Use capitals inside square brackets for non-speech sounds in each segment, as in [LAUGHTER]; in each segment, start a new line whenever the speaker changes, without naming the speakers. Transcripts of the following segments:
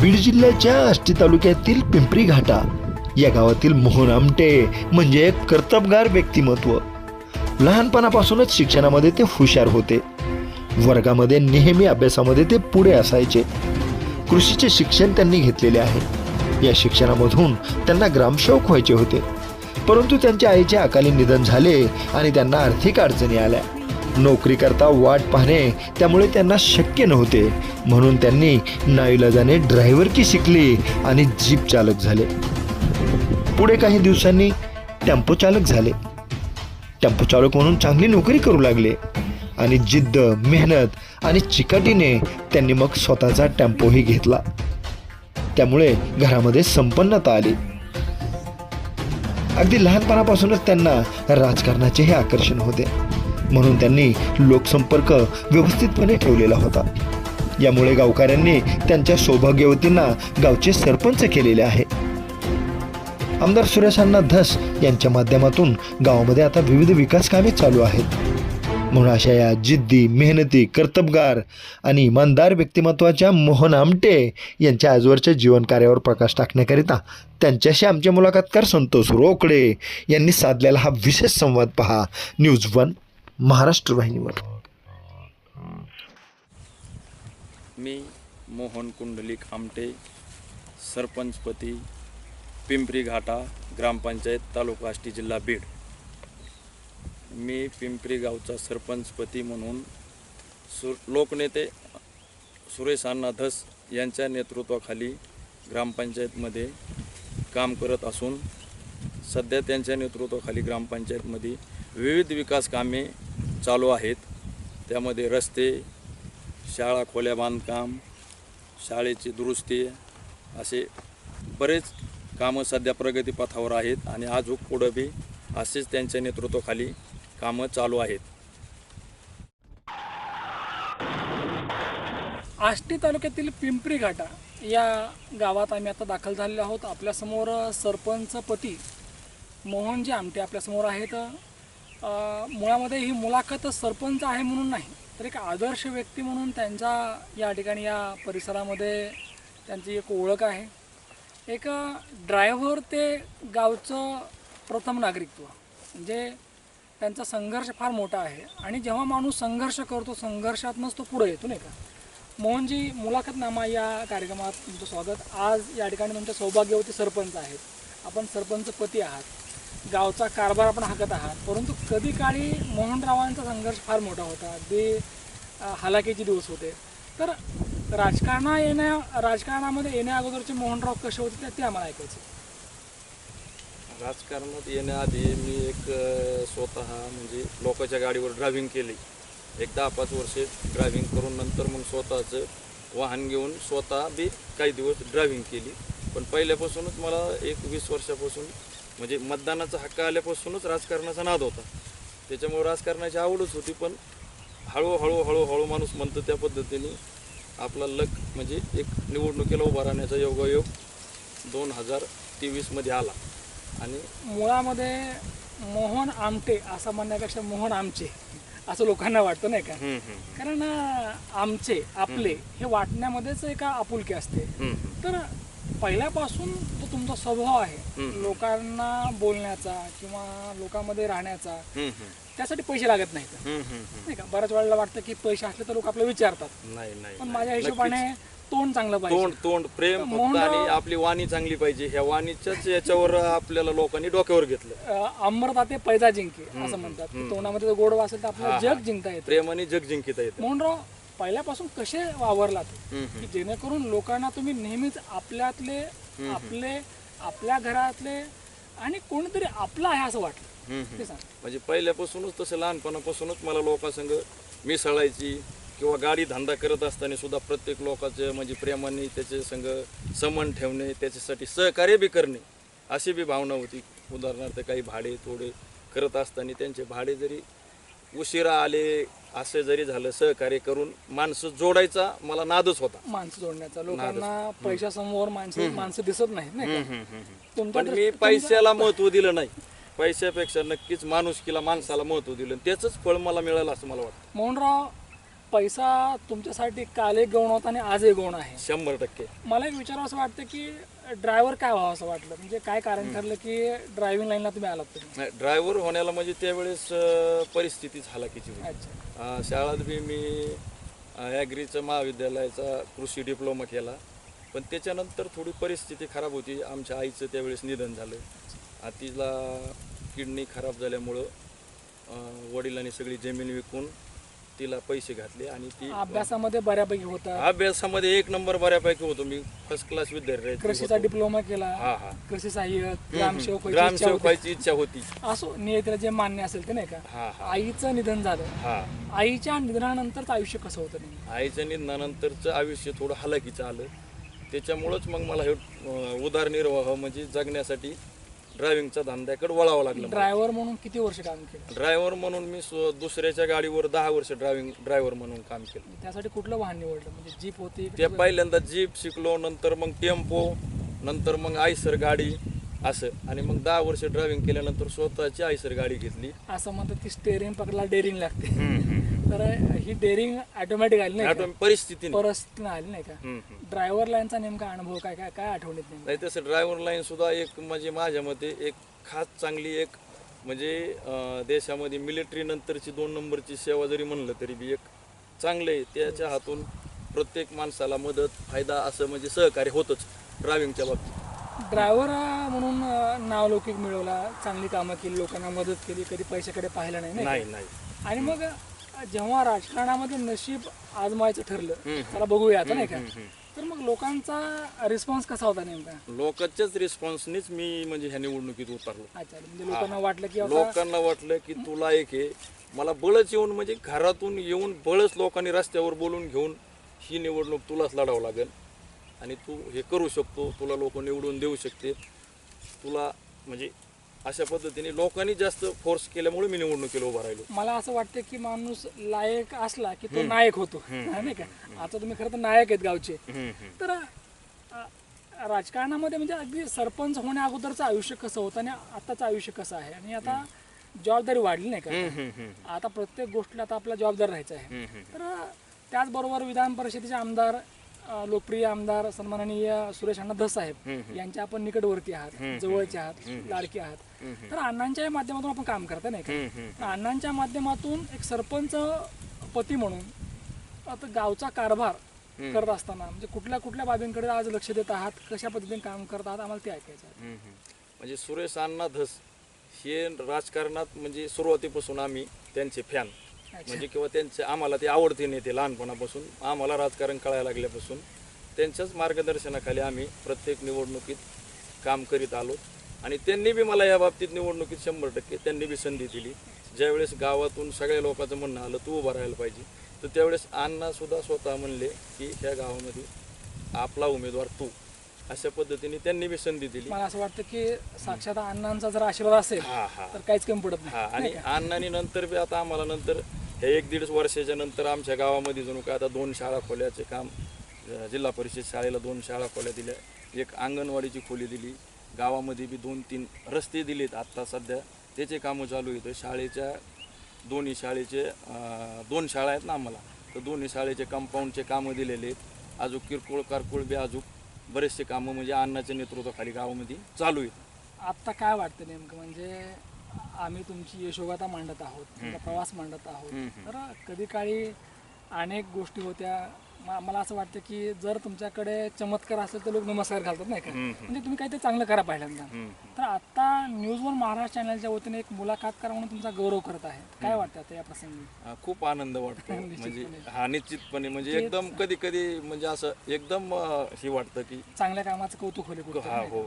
बीड जिल्ह्याच्या आष्टी तालुक्यातील पिंपरी घाटा या गावातील मोहन आमटे म्हणजे एक कर्तबगार व्यक्तिमत्व. लहानपणापासूनच शिक्षणामध्ये ते हुशार होते. वर्गामध्ये नेहमी अभ्यासामध्ये ते पुढे असायचे. कृषीचे शिक्षण त्यांनी घेतलेले आहे. या शिक्षणामधून त्यांना ग्रामसेवक व्हायचे होते. परंतु त्यांच्या आईचे अकाली निधन झाले आणि त्यांना आर्थिक अडचणी आल्या. नोकरी करता वाट पाहणे त्यामुळे त्यांना शक्य नव्हते. म्हणून त्यांनी नाईलाजाने ड्रायव्हरकी शिकली आणि जीप चालक झाले. पुढे काही दिवसांनी टेम्पो चालक झाले. टेम्पो चालक म्हणून चांगली नोकरी करू लागले आणि जिद्द मेहनत आणि चिकाटीने त्यांनी मग स्वतःचा टेम्पोही घेतला. त्यामुळे घरामध्ये संपन्नता आली. अगदी लहानपणापासूनच त्यांना राजकारणाचे हे आकर्षण होते. म्हणून त्यांनी लोकसंपर्क व्यवस्थितपणे ठेवलेला होता. यामुळे गावकऱ्यांनी त्यांच्या सौभाग्यवतींना गावचे सरपंच केलेले आहे. आमदार सुरेशांना धस यांच्या माध्यमातून गावामध्ये आता विविध विकास कामे चालू आहेत. म्हणून अशा या जिद्दी मेहनती कर्तबगार आणि इमानदार व्यक्तिमत्वाच्या मोहन आमटे यांच्या आजवरच्या जीवनकार्यावर प्रकाश टाकण्याकरिता त्यांच्याशी आमचे मुलाखतकार संतोष रोकडे यांनी साधलेला हा विशेष संवाद पहा. न्यूज वन महाराष्ट्र वाहिनीवर
मी मोहन कुंडलिक आमटे सरपंचपती पिंपरी घाटा ग्रामपंचायत तालुका आष्टी जिल्हा बीड. मी पिंपरी गावचा सरपंचपती म्हणून सु लोकनेते सुरेश अण्णा धस यांच्या नेतृत्वाखाली ग्रामपंचायतमध्ये काम करत असून सध्या त्यांच्या नेतृत्वाखाली ग्रामपंचायतमध्ये विविध विकास कामे चालू आहेत. त्यामध्ये रस्ते शाळा खोल्या बांधकाम शाळेची दुरुस्ती असे बरेच कामं सध्या प्रगतीपथावर आहेत आणि आजूक पुढं बी असेच त्यांच्या नेतृत्वाखाली कामं चालू आहेत.
आष्टी तालुक्यातील पिंपरी घाटा या गावात आम्ही आता दाखल झालेलो आहोत. आपल्यासमोर सरपंच पती मोहनजी आमटे आपल्यासमोर आहेत. मुळामध्ये ही मुलाखत सरपंच आहे म्हणून नाही तर एक आदर्श व्यक्ती म्हणून त्यांचा या ठिकाणी या परिसरामध्ये त्यांची एक ओळख आहे. एक ड्रायव्हर ते गावचं प्रथम नागरिकत्व म्हणजे त्यांचा संघर्ष फार मोठा आहे. आणि जेव्हा माणूस संघर्ष करतो संघर्षातूनच तो पुढे येतो नाही का? मोहनजी मुलाखतनामा या कार्यक्रमात तुमचं स्वागत. आज या ठिकाणी तुमच्या सौभाग्यवती सरपंच आहेत. आपण सरपंच पती आहात. गावचा कारभार आपण हाकत आहात. परंतु कधी काळी मोहनरावांचा संघर्ष फार मोठा होता. ते अ, हालाकीचे दिवस होते. तर राजकारणा येण्या राजकारणामध्ये येण्या अगोदरचे मोहनराव कसे होते ते- ते आम्हाला ऐकायचे.
राजकारणात येण्याआधी मी एक स्वतः म्हणजे लोकांच्या गाडीवर ड्रायव्हिंग केली. एक दहा पाच वर्षे ड्रायव्हिंग करून नंतर मग स्वतःचं वाहन घेऊन स्वतः बी काही दिवस ड्रायव्हिंग केली. पण पहिल्यापासूनच मला एक वीस वर्षापासून म्हणजे मतदानाचा हक्क आल्यापासूनच राजकारणाचा नाद होता. त्याच्यामुळे राजकारणाची आवडच होती पण हळूहळू हळूहळू माणूस म्हणतो त्या पद्धतीने आपला लक म्हणजे एक निवडणुकीला उभा राहण्याचा योगायोग दोन हजार तेवीसमध्ये आला. आणि
मुळामध्ये मोहन आमटे असं म्हणण्यापेक्षा मोहन आमचे असं लोकांना वाटतं नाही का? कारण आमचे आपले हे वाटण्यामध्येच एका आपुलकी असते. तर पहिल्यापासून जो तुमचा स्वभाव आहे. लोकांना बोलण्याचा किंवा लोकांमध्ये राहण्याचा. त्यासाठी पैसे लागत नाहीत. नाही का? बऱ्याच वेळेला वाटतं की पैसे असले तर लोक आपल्याला विचारतात.
नाही नाही
पण. माझ्या हिशोबाने. तोंड चांगलं
तोंड
पाहिजे.
तोंड प्रेम फक्त
मोहनराव-
आणि आपली वाणी चांगली पाहिजे. ह्या वाणीच्याच याच्यावर आपल्याला लोकांनी डोक्यावर घेतलं.
अं, अमृता ते पैदा जिंके असं म्हणतात. तोंडामध्ये जर गोड वासेल तर आपल्याला जग जिंकता येतं.
प्रेमाने जग जिंकिता येतं.
मोहनराव पहिल्यापासून कसे वावरलात? की जेणेकरून लोकांना तुम्ही नेहमीच आपल्यातले आपले आपल्या घरातले आणि कोणीतरी आपलं आहे असं वाटलं. ते सांग.
म्हणजे पहिल्यापासूनच तसं लहानपणापासूनच मला लोकांसंग मिसळायची किंवा गाडी धंदा करत असताना सुद्धा प्रत्येक लोकांचं म्हणजे प्रेमाने त्याचे संग समन ठेवणे त्याच्यासाठी सहकार्य बी करणे अशी बी भावना होती. उदाहरणार्थ काही भाडे तोडे करत असताना त्यांचे भाडे जरी उशिरा आले असं जरी झालं सहकार्य करून माणसं जोडायचा मला नादच होता.
माणसं जोडण्याचा. लोकांना पैशासमोर माणसं माणसं दिसत नाहीत नाही का? तुमच्या
पण मी पैशाला महत्त्व दिलं नाही. पैशापेक्षा नक्कीच माणुसकीला माणसाला महत्त्व दिलं. त्याचंच फळ मला मिळालं असं मला वाटतं.
मोहनराव पैसा तुमच्यासाठी काल एक गौण होता आणि आज एक गौण आहे.
शंभर टक्के.
मला एक विचारावं असं वाटतं की ड्रायव्हर काय व्हावं असं वाटलं? म्हणजे काय कारण ठरलं की ड्रायव्हिंग लाईनला तुम्ही आलात तुम्ही?
ड्रायव्हर होण्याला म्हणजे त्यावेळेस अं, परिस्थितीच हालाकीची होती.
अच्छा.
अं, शाळेत बी मी ॲग्रीचं महाविद्यालयाचा कृषी डिप्लोमा केला. पण त्याच्यानंतर थोडी परिस्थिती खराब होती. आमच्या आईचं त्यावेळेस निधन झालं. आ, तिला किडनी खराब झाल्यामुळं अं, वडिलांनी सगळी जमीन विकून तिला पैसे घातले आणि ती
अभ्यासामध्ये बऱ्यापैकी होता.
अभ्यासामध्ये एक नंबर बऱ्यापैकी होतो. मी फर्स्ट क्लास विद्यार्थी
कृषीचा
होतो.
डिप्लोमा केला.
हा हा.
कृषी सहाय्यक ग्रामसेवक. व्हायची इच्छा होती.
ग्रामसेवकाची इच्छा होती.
असो नियतीला जे मान्य असेल ते नाही का?
हा हा.
आईचं निधन झालं.
हा.
आईच्या निधनानंतरचं आयुष्य कसं होतं नेमकं?
आईच्या निधनानंतरचं आयुष्य थोडं हलाखीचं आलं. त्याच्यामुळंच मग मला हे अं, उदरनिर्वाह म्हणजे जगण्यासाठी ड्रायव्हिंगचा धंद्याकडे वळावं लागलं
ड्रायव्हर म्हणून किती वर्ष काम केलं?
ड्रायव्हर म्हणून मी स्व- दुसऱ्याच्या गाडीवर दहा वर्ष ड्रायव्हिंग ड्रायव्हर म्हणून काम केलं.
त्यासाठी कुठलं वाहन निवडलं? म्हणजे जीप होती
ते पहिल्यांदा जीप शिकलो नंतर मग टेम्पो नंतर मग आयसर गाडी असं. आणि मग दहा वर्ष ड्रायव्हिंग केल्यानंतर स्वतःची आयसर गाडी घेतली.
असं म्हणतात की स्टेरिंग पकडला डेअरिंग लागते. तर ही डेअरिंग ऑटोमॅटिक आली नाही
परिस्थितीने.
परिस्थितीनं आली नाही का. ड्रायव्हर लाईनचा नेमका अनुभव काय काय काय आठवणीत
नाही तसं ड्रायव्हर लाईन सुद्धा एक म्हणजे माझ्या मते एक खास चांगली एक म्हणजे देशामध्ये मिलिटरी नंतरची दोन नंबरची सेवा जरी म्हणलं तरी बी एक चांगलं आहे. त्याच्या हातून प्रत्येक माणसाला मदत फायदा असं म्हणजे सहकार्य होतच ड्रायव्हिंगच्या बाबतीत.
ड्रायव्हर म्हणून नावलौकिक मिळवला चांगली कामं केली लोकांना मदत केली कधी पैशाकडे पाहिलं नाही नाही? आणि मग जेव्हा राजकारणामध्ये नशीब आजमायचं ठरलं त्याला बघूया आता नाही का? तर मग लोकांचा रिस्पॉन्स कसा होता नेमका?
लोकांच्याच रिस्पॉन्सनीच मी म्हणजे ह्या निवडणुकीत उतरलो.
अच्छा म्हणजे लोकांना वाटलं की आता
लोकांना वाटलं की तुला एक आहे मला बळच येऊन म्हणजे घरातून येऊन बळच लोकांनी रस्त्यावर बोलून घेऊन ही निवडणूक तुलाच लढावं लागेल. आणि तू हे करू शकतो तुला लोक निवडून देऊ शकते तुला म्हणजे अशा पद्धतीने लोकांनी जास्त फोर्स केल्यामुळे मी निवडणुकीला उभा राहिलो.
मला असं वाटतं की माणूस लायक असला की तो नायक होतो. नाही का? आता तुम्ही खरं तर नायक आहेत गावचे. तर राजकारणामध्ये म्हणजे अगदी सरपंच होण्या अगोदरचं आयुष्य कसं होतं आणि आताचं आयुष्य कसं आहे? आणि आता जबाबदारी वाढली नाही का? आता प्रत्येक गोष्टीला आता आपला जबाबदार राहायचं आहे. तर त्याचबरोबर विधान परिषदेचे आमदार लोकप्रिय आमदार सन्माननीय सुरेश अण्णा धस साहेब यांच्या आपण निकटवर्ती आहात जवळचे आहात लाडके आहात. तर अण्णांच्या माध्यमातून आपण काम करता नाही का? अण्णांच्या माध्यमातून एक सरपंच पती म्हणून आता गावचा कारभार करत असताना म्हणजे कुठल्या कुठल्या बाबींकडे आज लक्ष देत आहात? कशा पद्धतीने काम करत आहात? आम्हाला ते ऐकायचं आहे.
म्हणजे सुरेश अण्णा धस हे राजकारणात म्हणजे सुरुवातीपासून आम्ही त्यांचे फॅन म्हणजे किंवा त्यांचे आम्हाला ते आवडते नेते लहानपणापासून आम्हाला राजकारण कळायला लागल्यापासून त्यांच्याच मार्गदर्शनाखाली आम्ही प्रत्येक निवडणुकीत काम करीत आलो. आणि त्यांनी बी मला या बाबतीत निवडणुकीत शंभर टक्के त्यांनी बी संधी दिली. ज्यावेळेस गावातून सगळ्या लोकांचं म्हणणं आलं तू उभा राहायला पाहिजे. तर त्यावेळेस अण्णा सुद्धा स्वतः म्हणले की ह्या गावामध्ये आपला उमेदवार तू. अशा पद्धतीने त्यांनी बी संधी दिली.
मला असं वाटतं की साक्षात अण्णांचा जर आशीर्वाद असेल तर काहीच कमी पडत नाही.
आणि अण्णांनी नंतर बी आता आम्हाला नंतर हे एक दीड वर्षाच्या नंतर आमच्या गावामध्ये जणू काय आता दोन शाळा खोल्याचे काम जिल्हा परिषद शाळेला दोन शाळा खोल्या दिल्या. एक अंगणवाडीची खोली दिली. गावामध्ये बी दोन तीन रस्ते दिलेत आत्ता सध्या. त्याचे कामं चालू आहेत. शाळेच्या दोन्ही शाळेचे दोन शाळा आहेत ना आम्हाला. तर दोन्ही शाळेचे कंपाऊंडचे कामं दिलेले आहेत. अजून किरकोळ कारकोळ बी अजून बरेचसे कामं म्हणजे अन्नाच्या नेतृत्वाखाली गावामध्ये चालू आहेत.
आत्ता काय वाटतं नेमकं? म्हणजे आम्ही तुमची यशोगाथा मांडत आहोत तुमचा प्रवास मांडत आहोत. तर कधी काळी अनेक गोष्टी होत्या. मला असं वाटतं की जर तुमच्याकडे चमत्कार असेल तर लोक नमस्कार घालतात नाही का? म्हणजे तुम्ही काहीतरी चांगलं करा पहिल्यांदा. तर आता न्यूज वन महाराष्ट्र चॅनलच्या वतीने एक मुलाखतकार म्हणून तुमचा गौरव करत आहे काय वाटतं आता या प्रसंगी?
खूप आनंद वाटतो. [LAUGHS] म्हणजे. हा निश्चितपणे. म्हणजे एकदम कधी कधी म्हणजे असं एकदम हे वाटतं की
चांगल्या कामाचं कौतुक होले कुठं
हा हो.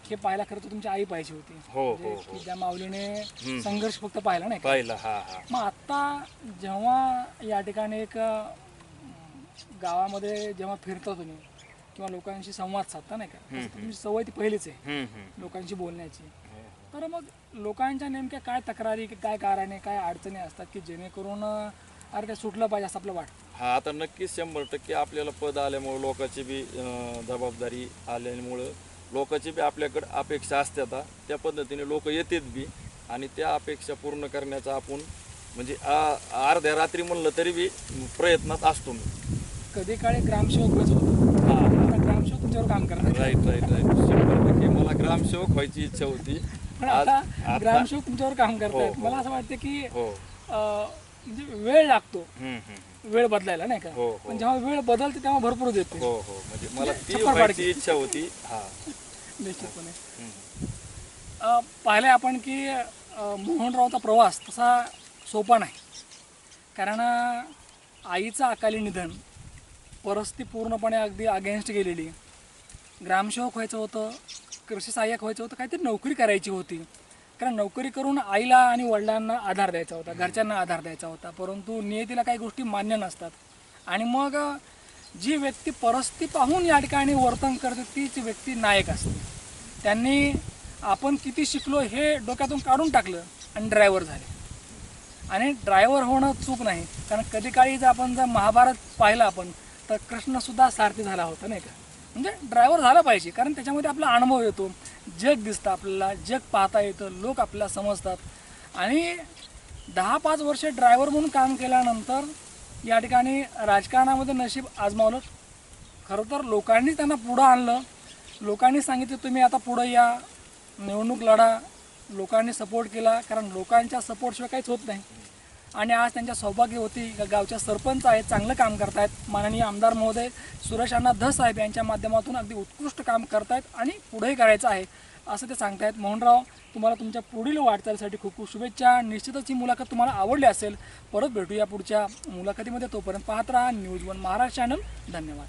हो
हे पाहायला खरं तर तुमची आई पाहिजे होती.
हो,
म्हणजे
हो,
की ज्या माऊलीने संघर्ष फक्त पाहिला नाही का?
पाहिलं हा हा.
मग आता जेव्हा या ठिकाणी एक अं, गावामध्ये जेव्हा फिरता तुम्ही किंवा लोकांशी संवाद साधता नाही का? तसं तुमची सवय ती पहिलीच आहे
हम्म, हम्म.
लोकांशी बोलण्याची. तर मग लोकांच्या नेमक्या काय तक्रारी की काय कारणे काय अडचणी असतात की जेणेकरून अं, अरे काय सुटलं पाहिजे असं आपलं वाटतं?
हा आता नक्कीच शंभर टक्के आपल्याला पद आल्यामुळं लोकांची बी अं, जबाबदारी आल्यामुळं लोकांची बी आपल्याकडे अपेक्षा असतात त्या पद्धतीने लोक येतात बी आणि त्या अपेक्षा पूर्ण करण्याचा आपण म्हणजे अर्ध्या रात्री म्हणलं तरी बी प्रयत्नात असतो मी.
कधी काळी ग्रामसेवक
हा
आता ग्रामसेवक तुमच्यावर काम करणार
राईट राईट राईट. शंभर टक्के मला ग्रामसेवक व्हायची इच्छा होती.
पण आता
आता
ग्रामसेवक तुमच्यावर काम
हो,
करतायत
हो.
मला असं वाटतं की
हो.
अं, म्हणजे वेळ लागतो.
हम्म, हम्म.
वेळ बदलायला नाही का?
हो, हो.
पण जेव्हा वेळ बदलते तेव्हा भरपूर देते.
हो हो. म्हणजे मला ती
छप्पर
व्हायची
पाडकी.
इच्छा होती. हा.
निश्चितपणे. पाहिलं आपण की मोहनरावचा प्रवास तसा सोपा नाही. कारण आईचं अकाली निधन परिस्थिती पूर्णपणे अगदी अगेन्स्ट गेलेली. ग्रामसेवक व्हायचं होतं कृषी सहाय्यक व्हायचं होतं काहीतरी नोकरी करायची होती. कारण नोकरी करून आईला आणि वडिलांना आधार द्यायचा होता घरच्यांना आधार द्यायचा होता. परंतु नियतीला काही गोष्टी मान्य नसतात. आणि मग जी व्यक्ती परस्ती पाहून या ठिकाणी वर्तन करते तीच व्यक्ती नायक असते. त्यांनी आपण किती शिकलो हे डोक्यातून काढून टाकलं आणि ड्रायव्हर झाले. आणि ड्रायव्हर होणं चूक नाही कारण कधी काळी जर आपण जर महाभारत पाहिलं आपण तर कृष्णसुद्धा सारथी झाला होता नाही का? म्हणजे ड्रायव्हर झाला पाहिजे कारण त्याच्यामध्ये आपला अनुभव येतो. जग दिसतं आपल्याला जग पाहता येतं लोक आपल्याला समजतात. आणि दहा पाच वर्ष ड्रायव्हर म्हणून काम केल्यानंतर या ठिकाणी राजकारणामध्ये नशीब आजमावलं. खरं तर लोकांनी त्यांना पुढं आणलं. लोकांनी सांगितलं तुम्ही आता पुढं या. निवडणूक लढा. लोकांनी सपोर्ट केला कारण लोकांच्या सपोर्टशिवाय काहीच होत नाही. आणि आज त्यांच्या सौभाग्य होती. गावच्या सरपंच आहेत चांगलं काम करतायत. माननीय आमदार महोदय सुरेश अण्णा धस साहेब यांच्या माध्यमातून अगदी उत्कृष्ट काम करतायत आणि पुढेही करायचं आहे. असं ते सांगतायत. मोहनराव तुम्हाला तुमच्या पुढील वाटचालीसाठी खूप खूप शुभेच्छा. निश्चितच ही मुलाखत तुम्हाला आवडली असेल परत भेटूया पुढच्या मुलाखतीमध्ये. तोपर्यंत पाहत राहा न्यूज वन महाराष्ट्र चॅनल. धन्यवाद.